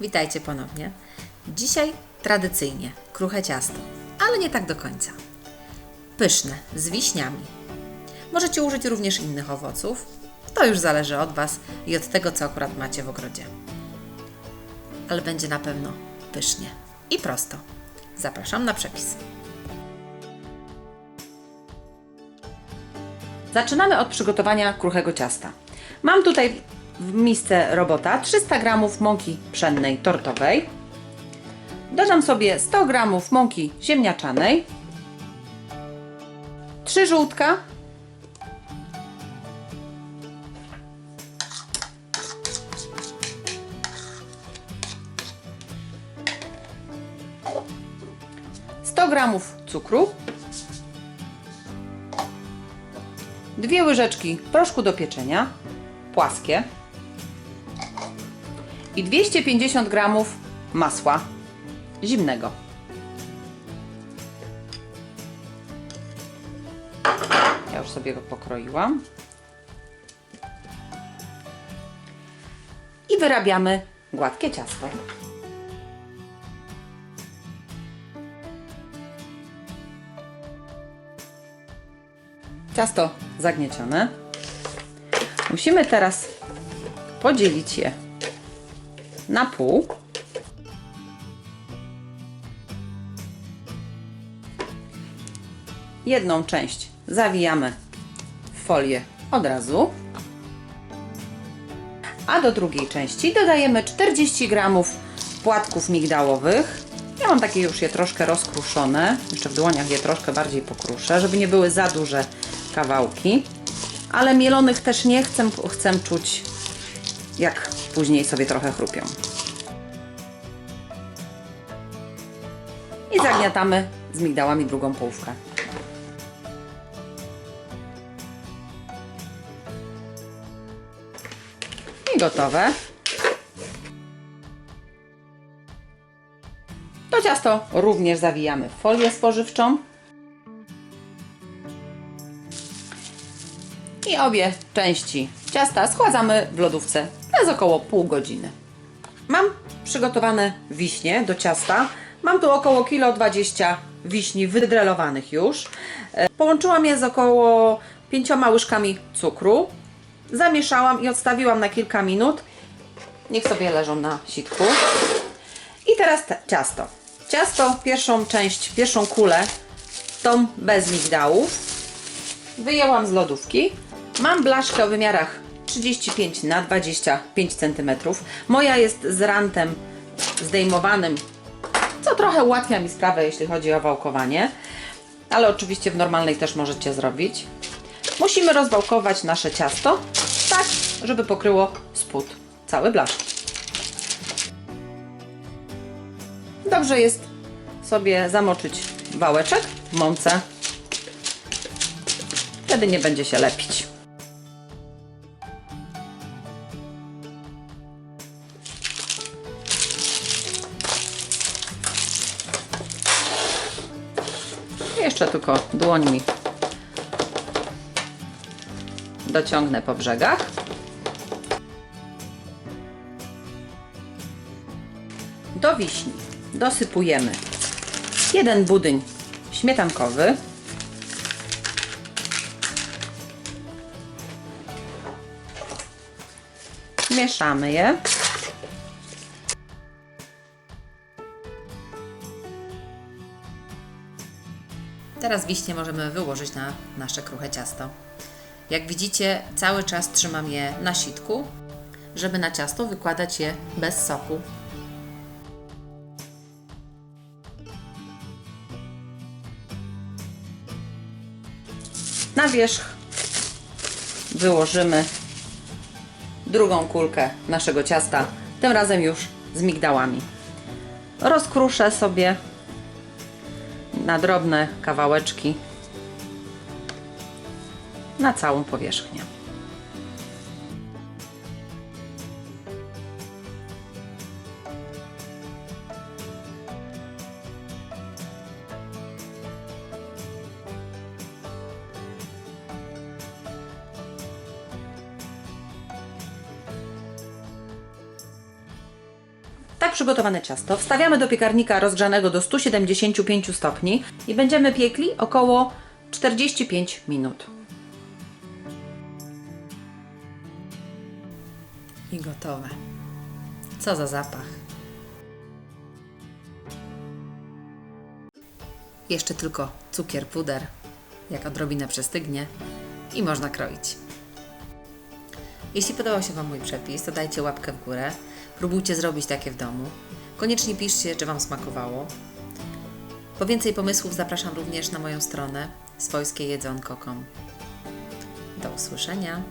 Witajcie ponownie. Dzisiaj tradycyjnie kruche ciasto, ale nie tak do końca. Pyszne, z wiśniami. Możecie użyć również innych owoców. To już zależy od Was i od tego, co akurat macie w ogrodzie. Ale będzie na pewno pysznie i prosto. Zapraszam na przepis. Zaczynamy od przygotowania kruchego ciasta. Mam tutaj w misce robota 300 g mąki pszennej tortowej. Dodam sobie 100 g mąki ziemniaczanej, 3 żółtka, sto gramów cukru, dwie łyżeczki proszku do pieczenia, płaskie i 250 gramów masła zimnego. Ja już sobie go pokroiłam. I wyrabiamy gładkie ciasto. Ciasto zagniecione. Musimy teraz podzielić je na pół. Jedną część zawijamy w folię od razu, a do drugiej części dodajemy 40 g płatków migdałowych. Ja mam takie już je troszkę rozkruszone, jeszcze w dłoniach je troszkę bardziej pokruszę, żeby nie były za duże kawałki, ale mielonych też nie chcę, chcę czuć jak później sobie trochę chrupią. I zagniatamy z migdałami drugą połówkę. I gotowe. To ciasto również zawijamy w folię spożywczą. I obie części ciasta schładzamy w lodówce przez około pół godziny. Mam przygotowane wiśnie do ciasta. Mam tu około kilo 20 wiśni wydrelowanych już. E, Połączyłam je z około 5 łyżkami cukru. Zamieszałam i odstawiłam na kilka minut. Niech sobie leżą na sitku. I teraz te, ciasto. Ciasto, pierwszą część, pierwszą kulę, tą bez migdałów, wyjęłam z lodówki. Mam blaszkę o wymiarach 35 na 25 cm. Moja jest z rantem zdejmowanym, co trochę ułatwia mi sprawę, jeśli chodzi o wałkowanie, ale oczywiście w normalnej też możecie zrobić. Musimy rozwałkować nasze ciasto tak, żeby pokryło spód cały blaszki. Dobrze jest sobie zamoczyć wałeczek w mące. Wtedy nie będzie się lepić. Jeszcze tylko dłońmi dociągnę po brzegach. Do wiśni dosypujemy jeden budyń śmietankowy. Mieszamy je. Teraz wiśnie możemy wyłożyć na nasze kruche ciasto. Jak widzicie, cały czas trzymam je na sitku, żeby na ciasto wykładać je bez soku. Na wierzch wyłożymy drugą kulkę naszego ciasta, tym razem już z migdałami. Rozkruszę sobie na drobne kawałeczki na całą powierzchnię. Tak przygotowane ciasto wstawiamy do piekarnika rozgrzanego do 175 stopni i będziemy piekli około 45 minut. I gotowe. Co za zapach. Jeszcze tylko cukier, puder. Jak odrobinę przestygnie i można kroić. Jeśli podobał się Wam mój przepis, to dajcie łapkę w górę. Próbujcie zrobić takie w domu. Koniecznie piszcie, czy Wam smakowało. Po więcej pomysłów zapraszam również na moją stronę swojskiejedzonko.com. Do usłyszenia.